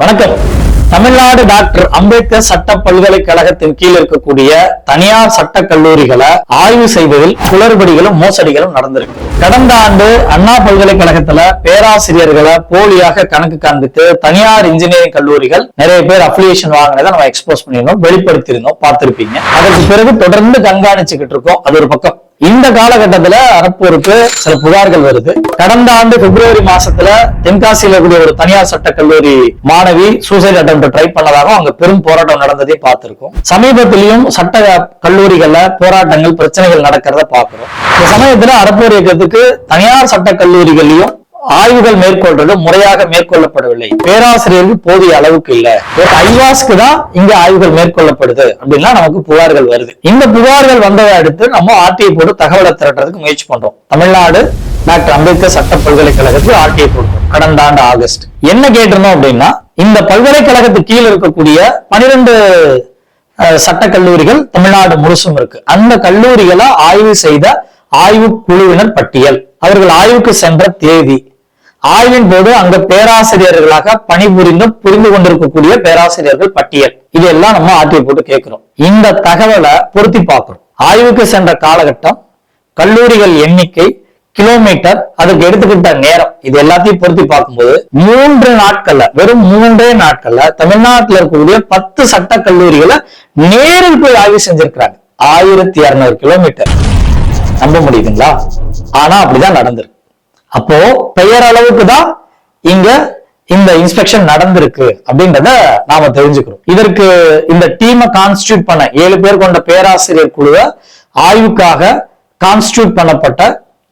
வணக்கம். தமிழ்நாடு டாக்டர் அம்பேத்கர் சட்ட பல்கலைக்கழகத்தின் கீழ் இருக்கக்கூடிய தனியார் சட்ட கல்லூரிகளை ஆய்வு செய்வதில் குளறுபடிகளும் மோசடிகளும் நடந்திருக்கு. கடந்த ஆண்டு அண்ணா பல்கலைக்கழகத்துல பேராசிரியர்களை போலியாக கணக்கு காண்பித்து தனியார் இன்ஜினியரிங் கல்லூரிகள் நிறைய பேர் அப்ளிகேஷன் வாங்கினதை நம்ம எக்ஸ்போஸ் பண்ணியிருந்தோம் வெளிப்படுத்தியிருந்தோம் பார்த்திருப்பீங்க. அதற்கு பிறகு தொடர்ந்து கண்காணிச்சுக்கிட்டு இருக்கோம். அது ஒரு பக்கம். இந்த காலகட்டத்துல அறப்போருக்கு சில புகார்கள் வருது. கடந்த ஆண்டு பிப்ரவரி மாசத்துல தென்காசியில இருக்கக்கூடிய ஒரு தனியார் சட்ட கல்லூரி மாணவி சூசைட் அட்டம் ட்ரை பண்ணதாகவும் அங்க பெரும் போராட்டம் நடந்ததே பார்த்திருக்கோம். சமீபத்திலையும் சட்ட கல்லூரிகள்ல போராட்டங்கள் பிரச்சனைகள் நடக்கிறத பாக்குறோம் இந்த சமயத்துல அறப்போர் இயக்கத்துக்கு தனியார் சட்ட கல்லூரிகள்லயும் ஆய்வுகள் மேற்கொள்றது முறையாக மேற்கொள்ளப்படவில்லை. பேராசிரியருக்கு போதிய அளவுக்கு இல்ல. ஒரு ஐவாஸ்க்கு தான் இங்க ஆய்வுகள் மேற்கொள்ளப்படுது அப்படின்னா நமக்கு புகார்கள் வருது. இந்த புகார்கள் வந்ததை அடுத்து நம்ம ஆர்டிஐ போட்டு தகவலை திரட்டுறதுக்கு முயற்சி பண்றோம். தமிழ்நாடு டாக்டர் அம்பேத்கர் சட்ட பல்கலைக்கழகத்துக்கு ஆர்டிஐ போட்டோம் கடந்த ஆண்டு ஆகஸ்ட். என்ன கேட்டிருந்தோம் அப்படின்னா இந்த பல்கலைக்கழகத்துக்கு கீழே இருக்கக்கூடிய பனிரெண்டு சட்ட கல்லூரிகள் தமிழ்நாடு முழுசும் இருக்கு. அந்த கல்லூரிகளை ஆய்வு செய்த ஆய்வு குழுவினர் பட்டியல். அவர்கள் ஆய்வுக்கு சென்ற தேதி. ஆய்வின் போது அங்க பேராசிரியர்களாக பணிபுரிந்து புரிந்து கொண்டிருக்கக்கூடிய பேராசிரியர்கள் பட்டியல். இதெல்லாம் நம்ம ஆர்டிஓ போட்டு கேட்கிறோம். இந்த தகவலை பொருத்தி பார்க்கிறோம். ஆய்வுக்கு சென்ற காலகட்டம் கல்லூரிகள் எண்ணிக்கை கிலோமீட்டர் அதுக்கு எடுத்துக்கிட்ட நேரம் இது எல்லாத்தையும் பொருத்தி பார்க்கும்போது மூன்று நாட்கள்ல வெறும் மூன்றே நாட்கள்ல தமிழ்நாட்டில் இருக்கக்கூடிய பத்து சட்ட கல்லூரிகளை நேரில் போய் ஆய்வு செஞ்சிருக்கிறாங்க. ஆயிரத்தி இருநூறு கிலோமீட்டர் நம்ப முடியுதுங்களா? ஆனா அப்படிதான் நடந்திருக்கு. அப்போ பெயர் அளவுக்கு தான் இங்க இந்த இன்ஸ்பெக்ஷன் நடந்திருக்கு அப்படின்றத நாம தெரிஞ்சுக்கிறோம் இதற்கு இந்த டீமை கான்ஸ்டியூட் பண்ண ஏழு பேர் கொண்ட பேராசிரியர் குழுவை ஆய்வுக்காக கான்ஸ்டியூட் பண்ணப்பட்ட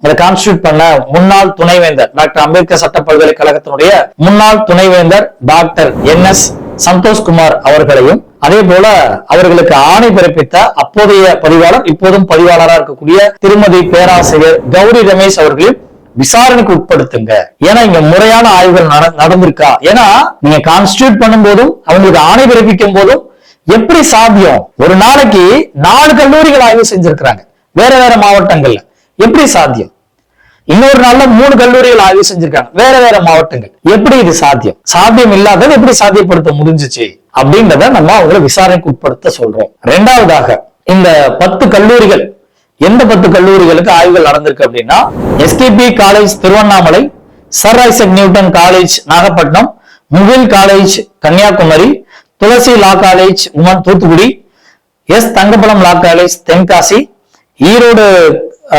இதை கான்ஸ்டியூட் பண்ண முன்னாள் துணைவேந்தர் டாக்டர் அம்பேத்கர் சட்ட பல்கலைக்கழகத்தினுடைய முன்னாள் துணைவேந்தர் டாக்டர் என் எஸ் சந்தோஷ்குமார் அவர்களையும் அதே போல அவர்களுக்கு ஆணை பிறப்பித்த அப்போதைய பதிவாளர் இப்போதும் பதிவாளராக இருக்கக்கூடிய திருமதி பேராசிரியர் கௌரி ரமேஷ் அவர்களையும் விசாரணைக்கு உட்படுத்துங்க. ஏன்னா இங்க முறையான ஆய்வுகள் நட- நடந்திருக்கா? ஏன்னா நீங்க கான்ஸ்டியூட் பண்ணும் போதும் அவங்களுக்கு ஆணை பிறப்பிக்கும் போதும் எப்படி சாத்தியம்? ஒரு நாளைக்கு நாலு கல்லூரிகள் ஆய்வு செஞ்சிருக்கிறாங்க. வேற வேற மாவட்டங்கள்ல. எப்படி சாத்தியம்? இன்னொரு நாள்ல மூணு கல்லூரிகள் ஆய்வு செஞ்சிருக்காங்க. வேற வேற மாவட்டங்கள். எப்படி இது சாத்தியம்? சாத்தியம் இல்லாதது எப்படி சாத்தியப்படுத்த முடிஞ்சுச்சு? அப்படின்றத நம்ம அவங்களை விசாரணைக்கு உட்படுத்த சொல்றோம். ரெண்டாவதாக இந்த பத்து கல்லூரிகள் எந்த பத்து கல்லூரிகளுக்கு ஆய்வுகள் நடந்திருக்கு அப்படின்னா SDP college Tiruvannamalai sir Isaac Newton college Nagapattinam Mugil college Kanyakumari Tulasi law college woman Thoothukudi S Thangapalam law college Tenkasi Erode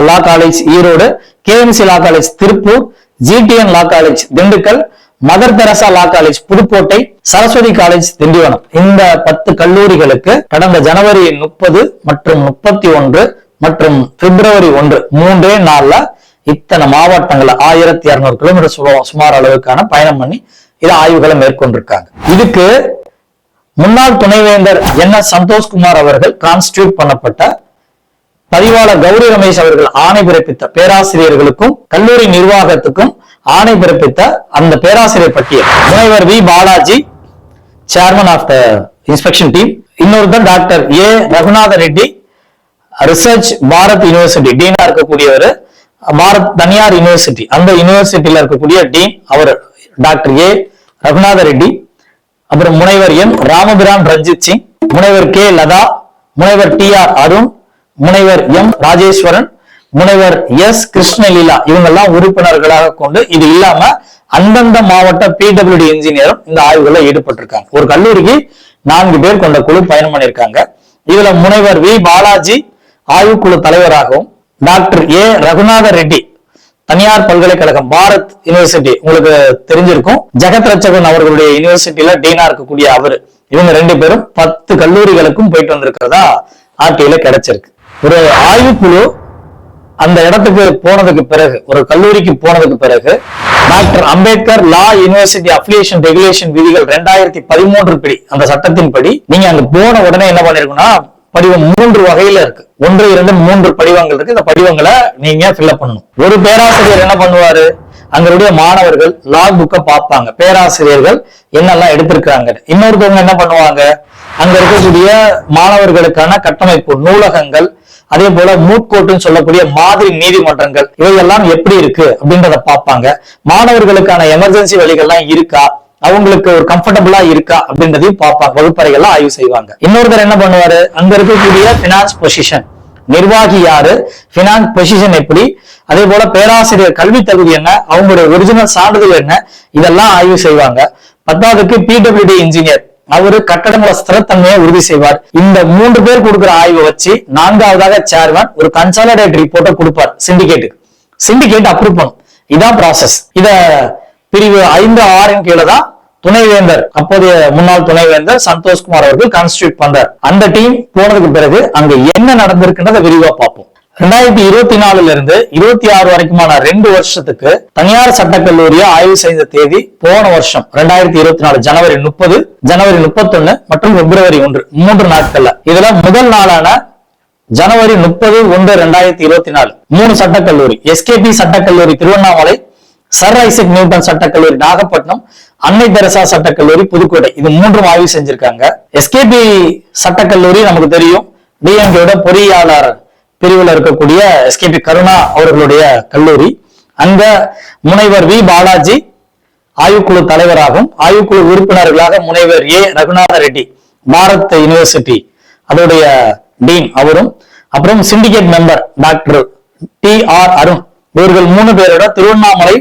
law college Erode KMC law college Tiruppur GTN law college Dindigul Mother Teresa law college Pudukkottai Saraswathi college Tindivanam. இந்த பத்து கல்லூரிகளுக்கு கடந்த ஜனவரி முப்பது மற்றும் முப்பத்தி ஒன்று மற்றும் பிப்ரவரி ஒன்று மூன்றே நாள்ல இத்தனை மாவட்டங்கள்ல ஆயிரத்தி இருநூறு கிலோமீட்டர் சுமா- சுமார் அளவுக்கான பயணம் பண்ணி இது ஆய்வுகளை மேற்கொண்டிருக்காங்க. இதுக்கு முன்னாள் துணைவேந்தர் என் எஸ் சந்தோஷ்குமார் அவர்கள் கான்ஸ்டியூட் பண்ணப்பட்ட பதிவாளர் கௌரி ரமேஷ் அவர்கள் ஆணை பிறப்பித்த பேராசிரியர்களுக்கும் கல்லூரி நிர்வாகத்துக்கும் ஆணை பிறப்பித்த அந்த பேராசிரியர் பட்டியல். முனைவர் V. Balaji chairman of the inspection team இன்னொருத்தர் doctor A. Raghunatha Reddy research Bharat university டீனா இருக்கக்கூடியவர் பாரத் தனியார் யூனிவர்சிட்டி அந்த யூனிவர்சிட்டியில இருக்கக்கூடிய டீன் அவர் டாக்டர் ஏ ரகுநாத ரெட்டி அப்புறம் முனைவர் எம் ராமபிரான் ரஞ்சித் சிங் முனைவர் கே லதா முனைவர் டி ஆர் அருண் முனைவர் எம் ராஜேஸ்வரன் முனைவர் எஸ் கிருஷ்ணலீலா இவங்கெல்லாம் உறுப்பினர்களாக கொண்டு இது இல்லாம அந்தந்த மாவட்ட பிடபிள்யூடி இன்ஜினியரும் இந்த ஆய்வுகளில் ஈடுபட்டிருக்காங்க. ஒரு கல்லூரிக்கு நான்கு பேர் கொண்ட குழு பயணம் பண்ணியிருக்காங்க. இதுல முனைவர் வி பாலாஜி ஆய்வுக்குழு தலைவராகவும் டாக்டர் ஏ. ரகுநாத ரெட்டி தனியார் பல்கலைக்கழகம் பாரத் யூனிவர்சிட்டி. உங்களுக்கு தெரிஞ்சிருக்கும். ஜெகத் ரட்சகன் அவர்களுடைய யூனிவர்சிட்டியில டீனா இருக்கக்கூடிய அவரு. இவங்க ரெண்டு பேரும் பத்து கல்லூரிகளுக்கும் போயிட்டு வந்திருக்கிறதா ஆர்டியில கிடைச்சிருக்கு. ஒரு ஆய்வுக்குழு அந்த இடத்துக்கு போனதுக்கு பிறகு ஒரு கல்லூரிக்கு போனதுக்கு பிறகு doctor Ambedkar law university application regulation விதிகள் ரெண்டாயிரத்தி பதிமூன்று படி அந்த சட்டத்தின்படி நீங்க அங்க போன உடனே என்ன பண்ணிருக்கோம்னா படிவம் மூன்று வகையில இருக்கு. ஒன்று இரண்டு மூன்று படிவங்கள் இருக்கு. இந்த படிவங்களை நீங்க ஃபில்அப் பண்ணணும். ஒரு பேராசிரியர் என்ன பண்ணுவாரு? அங்களுடைய மாணவர்கள் லாக் புக்கை பார்ப்பாங்க. பேராசிரியர்கள் என்னெல்லாம் எடுத்திருக்காங்க. இன்னொருத்தவங்க என்ன பண்ணுவாங்க? அங்க இருக்கக்கூடிய மாணவர்களுக்கான கட்டமைப்பு நூலகங்கள் அதே போல மூட்கோட்டுன்னு சொல்லக்கூடிய மாதிரி நீதிமன்றங்கள் இவையெல்லாம் எப்படி இருக்கு அப்படின்றத பார்ப்பாங்க. மாணவர்களுக்கான எமர்ஜென்சி வழிகள்லாம் இருக்கா? அவங்களுக்கு ஒரு கம்ஃபர்டபுளா இருக்கா அப்படின்றதையும் பார்ப்பாங்க. வகுப்பறைகள்லாம் ஆய்வு செய்வாங்க. இன்னொருத்தர் என்ன பண்ணுவாரு? அங்க இருக்கக்கூடிய பினான்ஸ் பொசிஷன் நிர்வாகி யாரு? பினான்ஸ் பொசிஷன் எப்படி? அதே போல பேராசிரியர் கல்வி தகுதி என்ன? அவங்களுடைய ஒரிஜினல் சான்றிதழ் என்ன? இதெல்லாம் ஆய்வு செய்வாங்க. பத்தாவதுக்கு பிடபிள்யூடி இன்ஜினியர் அவரு கட்டடங்கள ஸ்திரத்தன்மையை உறுதி செய்வார். இந்த மூன்று பேர் கொடுக்குற ஆய்வை வச்சு நான்காவதாக சேர்மன் ஒரு கன்சாலிடேட் ரிப்போர்ட்டை கொடுப்பார். சிண்டிகேட்டுக்கு சிண்டிகேட் அப்ரூவ் பண்ணும். இதான் ப்ராசஸ் இத பிரிவு ஐந்து ஆறின் கீழே தான் துணைவேந்தர் அப்போதைய முன்னாள் துணைவேந்தர் சந்தோஷ்குமார் அவர்கள் கான்ஸ்டியூட் பண்றார். அந்த டீம் போனதுக்கு பிறகு அங்க என்ன நடந்திருக்குன்றதை விரிவா பார்ப்போம். ரெண்டாயிரத்தி இருபத்தி நாலுல இருந்து இருபத்தி ஆறு வரைக்குமான ரெண்டு வருஷத்துக்கு தனியார் சட்டக்கல்லூரியை ஆய்வு செய்த தேதி போன வருஷம் ரெண்டாயிரத்தி இருபத்தி நாலு ஜனவரி முப்பது ஜனவரி முப்பத்தொன்னு மற்றும் பிப்ரவரி ஒன்று மூன்று நாட்கள்ல. இதுல முதல் நாளான ஜனவரி முப்பது ஒன்று ரெண்டாயிரத்தி இருபத்தி நாலு. மூணு சட்டக்கல்லூரி எஸ்கேபி சட்டக்கல்லூரி திருவண்ணாமலை சர் ஐசக் நியூட்டன் சட்டக்கல்லூரி நாகப்பட்டினம் அன்னை தெரசா சட்டக்கல்லூரி புதுக்கோட்டை. இது மூன்றும் ஆய்வு செஞ்சிருக்காங்க. எஸ்கேபி சட்டக்கல்லூரி நமக்கு தெரியும். டிஎம்கேயோட பொறியாளர் பிரிவில் இருக்கக்கூடிய எஸ்கேபி கருணா அவர்களுடைய கல்லூரி. அங்க முனைவர் வி பாலாஜி ஆய்வுக்குழு தலைவராகவும் ஆய்வுக்குழு உறுப்பினர்களாக முனைவர் ஏ ரகுநாத ரெட்டி பாரத் யூனிவர்சிட்டி அதோடைய டீன் அவரும் அப்புறம் syndicate member doctor T R Arun இவர்கள் மூணு பேரோட திருவண்ணாமலை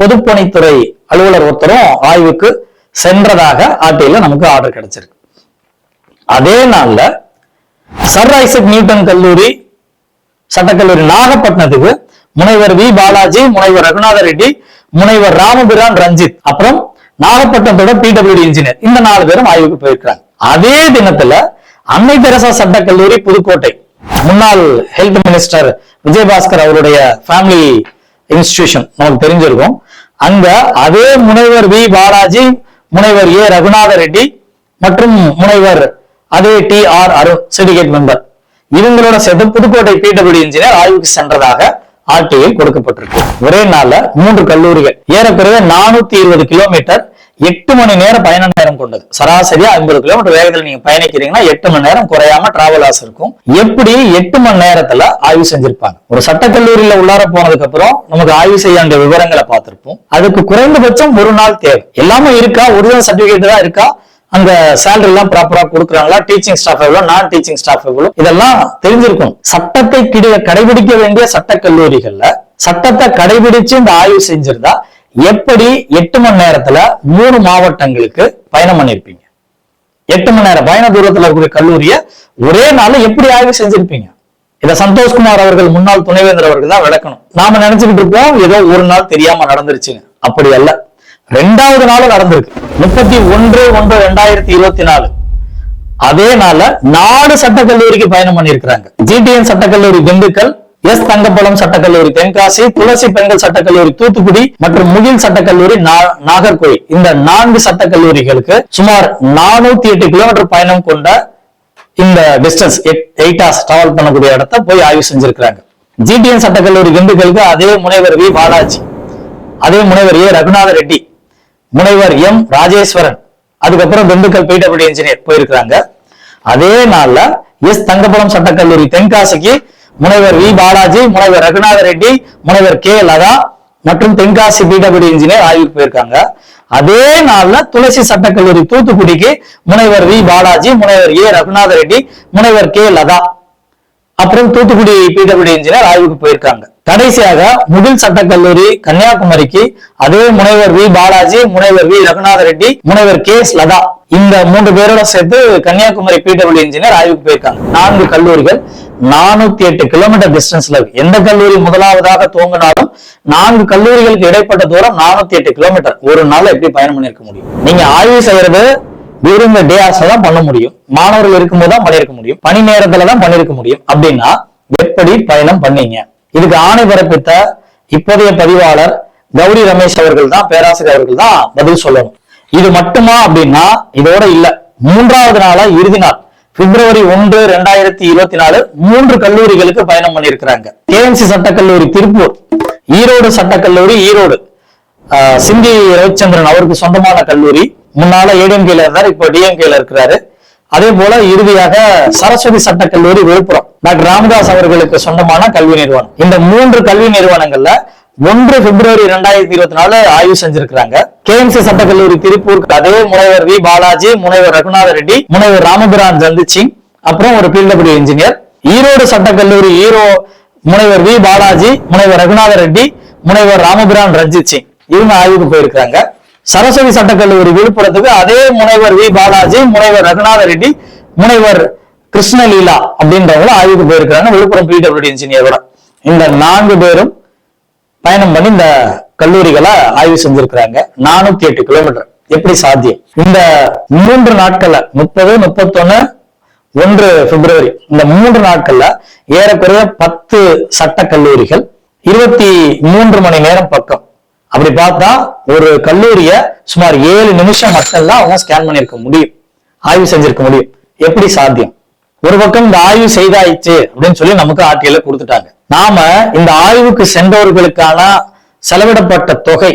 பொதுப்பணித்துறை அலுவலர் ஒருத்தரும் ஆய்வுக்கு சென்றதாக ஆட்டையில நமக்கு ஆர்டர் கிடைச்சிருக்கு. அதே நாள்ல சர் ஐசக் நியூட்டன் கல்லூரி சட்டக்கல்லூரி நாகப்பட்டினத்துக்கு முனைவர் வி. பாலாஜி முனைவர் ரகுநாத ரெட்டி முனைவர் ராமபிரான் ரஞ்சித் அப்புறம் நாகப்பட்டினத்தோட பிடபிள்யூடி இன்ஜினியர் இந்த நாலு பேரும் ஆய்வுக்கு போயிருக்கிறாங்க. அதே தினத்துல அன்னை தெரசா சட்டக்கல்லூரி புதுக்கோட்டை முன்னாள் ஹெல்த் மினிஸ்டர் விஜயபாஸ்கர் அவருடைய ஃபேமிலி இன்ஸ்டிடியூஷன் நமக்கு தெரிஞ்சிருக்கும். அங்க அதே முனைவர் வி பாலாஜி முனைவர் ஏ ரகுநாத ரெட்டி மற்றும் முனைவர் அதே T R Arun syndicate member இவங்களோட சேர்த்து புதுக்கோட்டை பிடபிள்யூ இன்ஜினியர் ஆய்வுக்கு சென்றதாக ஆர்டிஐ கொடுக்கப்பட்டிருக்கு. ஒரே நாள்ல மூன்று கல்லூரிகள். ஏறக்குறைய நானூத்தி இருபது கிலோமீட்டர் எட்டு மணி நேரம் பயண நேரம் கொண்டது. சராசரியா ஐம்பது கிலோமீட்டர் வேகத்தில் நீங்க பயணிக்கிறீங்கன்னா எட்டு மணி நேரம் குறையாம டிராவல் இருக்கும். எப்படி எட்டு மணி நேரத்துல ஆய்வு செஞ்சிருப்பாங்க? ஒரு சட்டக்கல்லூரியில உள்ளார போனதுக்கு அப்புறம் நமக்கு ஆய்வு செய்ய வேண்டிய விவரங்களை பார்த்திருப்போம். அதுக்கு குறைந்தபட்சம் ஒரு நாள் தேவை. எல்லாமே இருக்கா? ஒரிஜினல் சர்டிபிகேட் தான் இருக்கா? அந்த சேலரி எல்லாம் ப்ராப்பரா கொடுக்குறாங்களா? டீச்சிங் ஸ்டாஃப் எவ்வளோ? நான் டீச்சிங் ஸ்டாஃப் எவ்வளோ? இதெல்லாம் தெரிஞ்சிருக்கும் சட்டத்தை கிடை கடைபிடிக்க வேண்டிய சட்டக்கல்லூரிகள்ல சட்டத்தை கடைபிடிச்சு இந்த ஆய்வு செஞ்சிருந்தா எப்படி எட்டு மணி நேரத்துல மூணு மாவட்டங்களுக்கு பயணம் பண்ணிருப்பீங்க? எட்டு மணி நேரம் பயண தூரத்துல இருக்கக்கூடிய கல்லூரிய ஒரே நாள் எப்படி ஆய்வு செஞ்சிருப்பீங்க? இத சந்தோஷ்குமார் அவர்கள் முன்னாள் துணைவேந்தர் அவர்கள் தான் விளக்கணும். நாம நினைச்சுக்கிட்டு இருப்போம் ஏதோ ஒரு நாள் தெரியாம நடந்துருச்சுங்க அப்படி அல்ல. ரெண்டாவது நாள் நடந்திருக்கு. முப்பத்தி ஒன்று ஒன்று ரெண்டாயிரத்தி இருபத்தி நாலு. அதே நாள நாலு சட்டக்கல்லூரிக்கு பயணம் பண்ணியிருக்கிறாங்க ஜிடிஎன் சட்டக்கல்லூரி திண்டுக்கல் எஸ் தங்கப்பழம் சட்டக்கல்லூரி தென்காசி துளசி பெண்கள் சட்டக்கல்லூரி தூத்துக்குடி மற்றும் முகில் சட்டக்கல்லூரி நா- இந்த நான்கு சட்டக்கல்லூரிகளுக்கு சுமார் நானூத்தி எட்டு கிலோமீட்டர் பயணம் கொண்ட இந்த டிஸ்டன்ஸ் எயிட் ஹவர்ஸ் டிராவல் பண்ணக்கூடிய இடத்த போய் ஆய்வு செஞ்சிருக்கிறாங்க. ஜிடிஎன் சட்டக்கல்லூரி திண்டுக்கலுக்கு அதே முனைவர் வி. பாலாஜி அதே முனைவர் ஏ. ரகுநாத ரெட்டி முனைவர் எம். ராஜேஸ்வரன் அதுக்கப்புறம் திண்டுக்கல் பிடபிள்யூ இன்ஜினியர் போயிருக்கிறாங்க. அதே நாள்ல எஸ் தங்கப்பழம் சட்டக்கல்லூரி தென்காசிக்கு முனைவர் வி பாலாஜி முனைவர் ரகுநாத ரெட்டி முனைவர் கே லதா மற்றும் தென்காசி பிடபிள்யூ இன்ஜினியர் ஆய்வுக்கு போயிருக்காங்க. அதே நாள்ல துளசி சட்டக்கல்லூரி தூத்துக்குடிக்கு முனைவர் வி பாலாஜி முனைவர் ஏ ரகுநாத ரெட்டி முனைவர் கே லதா அப்புறம் தூத்துக்குடி பிடபிள்யூ இன்ஜினியர் ஆய்வுக்கு போயிருக்காங்க. கடைசியாக முகில் சட்டக்கல்லூரி கன்னியாகுமரிக்கு அதே முனைவர் வி. பாலாஜி முனைவர் வி. ரகுநாத ரெட்டி முனைவர் கே. எஸ். லதா இந்த மூன்று பேரோட சேர்த்து கன்னியாகுமரி பிடபிள்யூ இன்ஜினியர் ஆய்வுக்கு போயிருக்காங்க. நான்கு கல்லூரிகள் நானூத்தி எட்டு கிலோமீட்டர் டிஸ்டன்ஸ்ல இருக்கு. எந்த கல்லூரி முதலாவதாக துவங்கினாலும் நான்கு கல்லூரிகளுக்கு இடைப்பட்ட தூரம் நானூத்தி எட்டு கிலோமீட்டர் ஒரு நாள் எப்படி பயணம் பண்ணிருக்க முடியும்? நீங்க ஆய்வு செய்யறது டியூரிங் த டே ஆர்ஸ் தான் பண்ண முடியும். மாணவர்கள் இருக்கும்போது தான் பண்ணிருக்க முடியும். பணி நேரத்துல தான் பண்ணிருக்க முடியும். அப்படின்னா எப்படி பயணம் பண்ணீங்க? இதுக்கு ஆணை பிறப்பித்த இப்போதைய பதிவாளர் கௌரி ரமேஷ் அவர்கள் தான் பேராசிரியர் அவர்கள் தான் பதில் சொல்லணும். இது மட்டுமா அப்படின்னா இதோட இல்ல. மூன்றாவது நாளா இறுதி நாள். பிப்ரவரி ஒன்று ரெண்டாயிரத்தி இருபத்தி நாலு மூன்று கல்லூரிகளுக்கு பயணம் பண்ணியிருக்கிறாங்க. கேஎம்சி சட்டக்கல்லூரி திருப்பூர் ஈரோடு சட்டக்கல்லூரி ஈரோடு. ஆஹ் சிந்தி ரவிச்சந்திரன் அவருக்கு சொந்தமான கல்லூரி. முன்னால ஏடிஎம்கேல இருந்தார் இப்போ டிஎம்கேல இருக்கிறாரு. அதே போல இறுதியாக சரஸ்வதி சட்டக்கல்லூரி விழுப்புரம். டாக்டர் ராமதாஸ் அவர்களுக்கு சொந்தமான கல்வி நிறுவனம். இந்த மூன்று கல்வி நிறுவனங்கள்ல ஒன்று பிப்ரவரி இரண்டாயிரத்தி இருபத்தி நாலு ஆய்வு செஞ்சிருக்கிறாங்க. கேஎம்சி சட்டக்கல்லூரி திருப்பூர் அதே முனைவர் வி பாலாஜி முனைவர் ரகுநாத ரெட்டி முனைவர் ராமபிரான் சந்தித் சிங் அப்புறம் ஒரு பிடபிள்யூ இன்ஜினியர் ஈரோடு சட்டக்கல்லூரி ஈரோ முனைவர் வி பாலாஜி முனைவர் ரகுநாத ரெட்டி முனைவர் ராமபிரான் ரஞ்சித் சிங் இவங்க ஆய்வுக்கு போயிருக்கிறாங்க. சரஸ்வதி சட்டக்கல்லூரி விழுப்புரத்துக்கு அதே முனைவர் வி. பாலாஜி முனைவர் ரகுநாத ரெட்டி முனைவர் கிருஷ்ணலீலா அப்படின்றவங்களும் ஆய்வுக்கு போயிருக்கிறாங்க. விழுப்புரம் பிடபிள்யூடி இன்ஜினியரோட இந்த நான்கு பேரும் பயணம் பண்ணி இந்த கல்லூரிகளை ஆய்வு செஞ்சிருக்கிறாங்க. நானூத்தி எட்டு கிலோமீட்டர் எப்படி சாத்தியம்? இந்த மூன்று நாட்கள்ல முப்பது முப்பத்தொன்னு ஒன்று பிப்ரவரி இந்த மூன்று நாட்கள்ல ஏறக்குறைய பத்து சட்ட கல்லூரிகள் இருபத்தி மூன்று மணி நேரம் பக்கம் அப்படி பார்த்தா ஒரு கல்லூரிய சுமார் ஏழு நிமிஷம் மட்டும்தான் அவங்க ஸ்கேன் பண்ணிருக்க முடியும். ஆய்வு செஞ்சிருக்க முடியும். எப்படி சாத்தியம்? ஒரு பக்கம் இந்த ஆய்வு செய்தாயிடுச்சு அப்படின்னு சொல்லி நமக்கு ஆட்டியில கொடுத்துட்டாங்க. நாம இந்த ஆய்வுக்கு சென்றவர்களுக்கான செலவிடப்பட்ட தொகை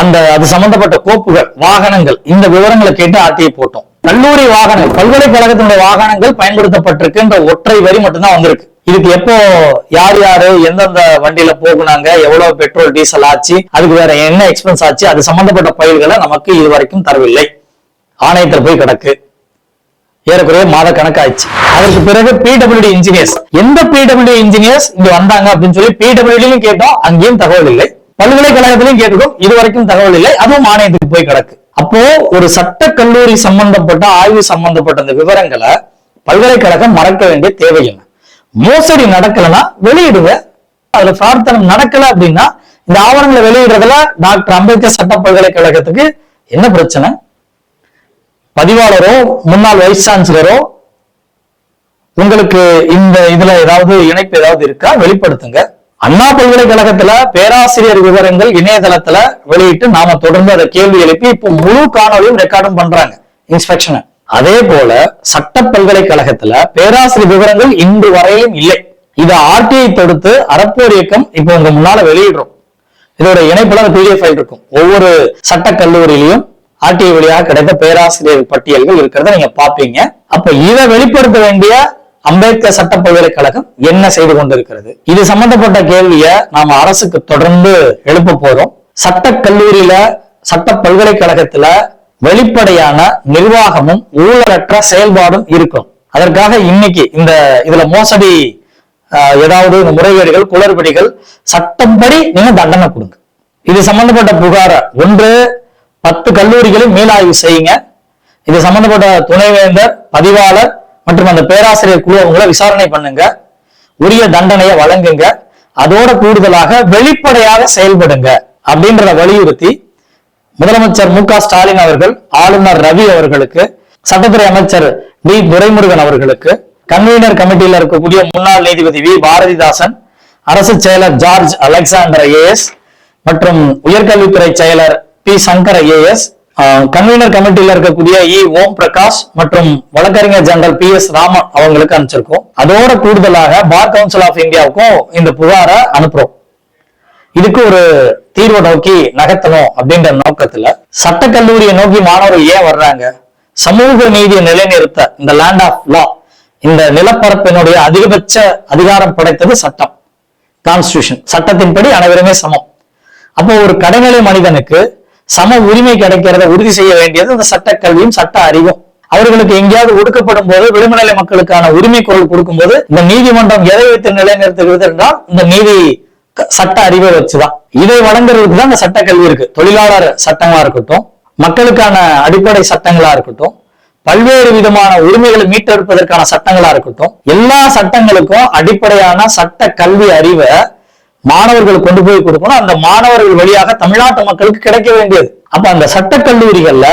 அந்த அது சம்பந்தப்பட்ட கோப்புகள் வாகனங்கள் இந்த விவரங்களை கேட்டு ஆர்டிஐ போட்டோம். கல்லூரி வாகனங்கள் பல்கலைக்கழகத்தினுடைய வாகனங்கள் பயன்படுத்தப்பட்டிருக்குன்ற ஒற்றை வரி மட்டும்தான் வந்திருக்கு. இதுக்கு எப்போ யார் யாரு எந்தெந்த வண்டியில போகுனாங்க எவ்வளவு பெட்ரோல் டீசல் ஆச்சு அதுக்கு வேற என்ன எக்ஸ்பென்ஸ் ஆச்சு அது சம்பந்தப்பட்ட பயில்களை நமக்கு இதுவரைக்கும் தரவில்லை. ஆணையத்தில் போய் கிடக்கு. ஏறக்குறைய மாத கணக்காயிடுச்சு. அதற்கு பிறகு பிடபிள்யூடி இன்ஜினியர்ஸ் எந்த பிடபிள்யூ இன்ஜினியர்ஸ் இங்க வந்தாங்க அப்படின்னு சொல்லி பிடபிள்யூடியும் கேட்டோம் அங்கேயும் தகவல் இல்லை. பல்கலைக்கழகத்திலையும் கேட்கும் இது வரைக்கும் தகவல் இல்லை அதுவும் ஆணையத்துக்கு போய் கிடக்கு. அப்போ ஒரு சட்ட கல்லூரி சம்பந்தப்பட்ட ஆய்வு சம்பந்தப்பட்ட அந்த விவரங்களை பல்கலைக்கழகம் மறக்க வேண்டிய தேவையில்லை. மோசடி நடக்கலைன்னா வெளியிடுங்க. அதுல பிரார்த்தனம் நடக்கல அப்படின்னா இந்த ஆவணங்களை வெளியிடுறதுல டாக்டர் அம்பேத்கர் சட்ட பல்கலைக்கழகத்துக்கு என்ன பிரச்சனை? பதிவாளரோ முன்னாள் வைஸ் சான்சலரோ உங்களுக்கு இந்த இதுல ஏதாவது இணைப்பு ஏதாவது இருக்கா? வெளிப்படுத்துங்க. அண்ணா பல்கலைக்கழகத்துல பேராசிரியர் விவரங்கள் இணையதளத்துல வெளியிட்டு நாம தொடர்ந்து அதை கேள்வி எழுப்பி இப்போ முழு காணொலியும் ரெக்கார்டும் பண்றாங்க. இன்ஸ்பெக்ஷனை அதே போல சட்ட பல்கலைக்கழகத்துல பேராசிரியர் விவரங்கள் இன்று வரையிலும் இல்லை. இதை ஆர்டிஐ தொடுத்து அறப்போர் இயக்கம் இப்போ உங்க முன்னால வெளியிடுறோம். இதோட இணைப்புல பிடிஎஃப் ஃபைல் இருக்கும். ஒவ்வொரு சட்ட கல்லூரியிலையும் ஆர்டிஐ வழியாக கிடைத்த பேராசிரியர் பட்டியல்கள் இருக்கிறத நீங்க பாப்பீங்க அப்ப இதை வெளிப்படுத்த வேண்டிய அம்பேத்கர் சட்ட பல்கலைக்கழகம் என்ன செய்து கொண்டிருக்கிறது? இது சம்பந்தப்பட்ட கேள்வியை நாம அரசுக்கு தொடர்ந்து எழுப்ப போறோம். சட்ட கல்லூரியில சட்ட பல்கலைக்கழகத்துல வெளிப்படையான நிர்வாகமும் ஊழலற்ற செயல்பாடும் இருக்கும். அதற்காக இன்னைக்கு இந்த இதுல மோசடி ஆஹ், ஏதாவது இந்த முறைகேடுகள் குளறுபடிகள் சட்டப்படி நீங்க தண்டனை கொடுங்க. இது சம்பந்தப்பட்ட புகார ஒன்று பத்து கல்லூரிகளும் மீளாய்வு செய்யுங்க. இது சம்பந்தப்பட்ட துணைவேந்தர் பதிவாளர் மற்றும் அந்த பேராசிரியர் குழு அவங்கள விசாரணை பண்ணுங்க. உரிய தண்டனையை வழங்குங்க. அதோட கூடுதலாக வெளிப்படையாக செயல்படுங்க அப்படின்றத வலியுறுத்தி முதலமைச்சர் மு ஸ்டாலின் அவர்கள் ஆளுநர் ரவி அவர்களுக்கு சட்டத்துறை அமைச்சர் வி துரைமுருகன் அவர்களுக்கு கன்வீனர் கமிட்டியில் இருக்கக்கூடிய முன்னாள் நீதிபதி வி பாரதிதாசன் அரசு செயலர் ஜார்ஜ் அலெக்சாண்டர் ஏஎஸ் மற்றும் உயர்கல்வித்துறை செயலர் பி சங்கர் ஐஏஎஸ் கன்வீனர் கமிட்டியில் இருக்கக்கூடிய இ ஓம் பிரகாஷ் மற்றும் வழக்கறிஞர் ஜெனரல் பி எஸ் ராமன் அவங்களுக்கு அனுப்பிச்சிருக்கோம். அதோட கூடுதலாக பார் கவுன்சில் ஆஃப் இந்தியாவுக்கும் இந்த புகாரை அனுப்புறோம். இதுக்கு ஒரு தீர்வை நோக்கி நகர்த்தணும் அப்படின்ற நோக்கத்துல சட்டக்கல்லூரியை நோக்கி மாணவர்கள் ஏன் வர்றாங்க? சமூக நீதியை நிலைநிறுத்த இந்த லேண்ட் ஆஃப் லா இந்த நிலப்பரப்பினுடைய அதிகபட்ச அதிகாரம் படைத்தது சட்டம் கான்ஸ்டியூஷன் சட்டத்தின்படி அனைவருமே சமம். அப்போ ஒரு கடைநிலை மனிதனுக்கு சம உரிமை கிடைக்கிறத உறுதி செய்ய வேண்டியது இந்த சட்ட கல்வியும் சட்ட அறிவும். அவர்களுக்கு எங்கேயாவது ஒடுக்கப்படும் போது விளிம்புநிலை மக்களுக்கான உரிமை குரல் கொடுக்கும்போது இந்த நீதிமன்றம் எதை வைத்து நிலைநிறுத்துகிறது என்றால் இந்த நீதி சட்ட அறிவை வச்சுதான். இதை வழங்குறதுக்கு தான் அந்த சட்ட கல்வி இருக்கு. தொழிலாளர் சட்டங்களா இருக்கட்டும் மக்களுக்கான அடிப்படை சட்டங்களா இருக்கட்டும் பல்வேறு விதமான உரிமைகளை மீட்டெடுப்பதற்கான சட்டங்களா இருக்கட்டும் எல்லா சட்டங்களுக்கும் அடிப்படையான சட்ட கல்வி அறிவை மாணவர்கள் கொண்டு போய் கொடுக்கணும். அந்த மாணவர்கள் வழியாக தமிழ்நாட்டு மக்களுக்கு கிடைக்க வேண்டியது. அப்ப அந்த சட்ட கல்லூரிகள்ல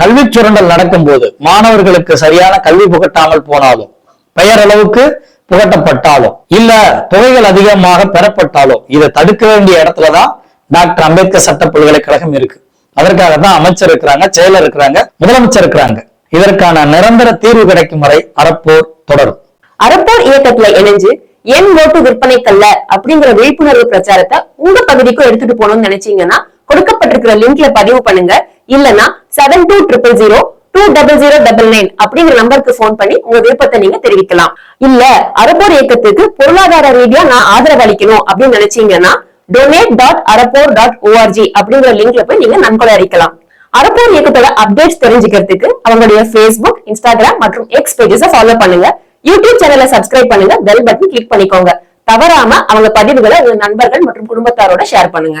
கல்வி சுரண்டல் நடக்கும்போது மாணவர்களுக்கு சரியான கல்வி புகட்டாமல் போனாலும் பெயரளவுக்கு புகட்டப்பட்டாலோ இல்ல தொகைகள் அதிகமாக பெறப்பட்டாலும் இதை தடுக்க வேண்டிய இடத்துலதான் டாக்டர் அம்பேத்கர் சட்ட பல்கலைக்கழகம் இருக்கு. அதற்காக தான் அமைச்சர் இருக்கிறாங்க செயலர் இருக்கிறாங்க முதலமைச்சர் இருக்கிறாங்க. இதற்கான நிரந்தர தீர்வு கிடைக்கும் வரை அறப்போர் தொடரும். அறப்போர் இயக்கத்துல இணைஞ்சு என் ஓட்டு விற்பனைக்கல்ல அப்படிங்கிற விழிப்புணர்வு பிரச்சாரத்தை உங்க பகுதிக்கும் எடுத்துட்டு போகணும்னு நினைச்சீங்கன்னா கொடுக்கப்பட்டிருக்கிற லிங்க்ல பதிவு பண்ணுங்க. இல்லனா seven two triple zero two double zero double nine அப்படிங்கிற நம்பருக்கு போன் பண்ணி உங்க விருப்பத்தை நீங்க தெரிவிக்கலாம். இல்ல அறப்போர் இயக்கத்துக்கு பொருளாதார ரீதியா நான் ஆதரவு அளிக்கணும் அப்படின்னு நினைச்சீங்கன்னா donate dot Arappor dot ORG அப்படிங்கிற லிங்க்ல போய் நீங்க நன்கொடை அளிக்கலாம். அரப்போர் இயக்கத்தோட அப்டேட்ஸ் தெரிஞ்சுக்கிறதுக்கு அவங்களுடைய ஃபேஸ்புக் இன்ஸ்டாகிராம் மற்றும் எக்ஸ் பேஜஸ ஃபாலோ பண்ணுங்க. யூடியூப் சேனலை சப்ஸ்கிரைப் பண்ணுங்க. பெல் பட்டன் கிளிக் பண்ணிக்கோங்க. தவறாம அவங்க பதிவுகளை உங்க நண்பர்கள் மற்றும் குடும்பத்தாரோட ஷேர் பண்ணுங்க.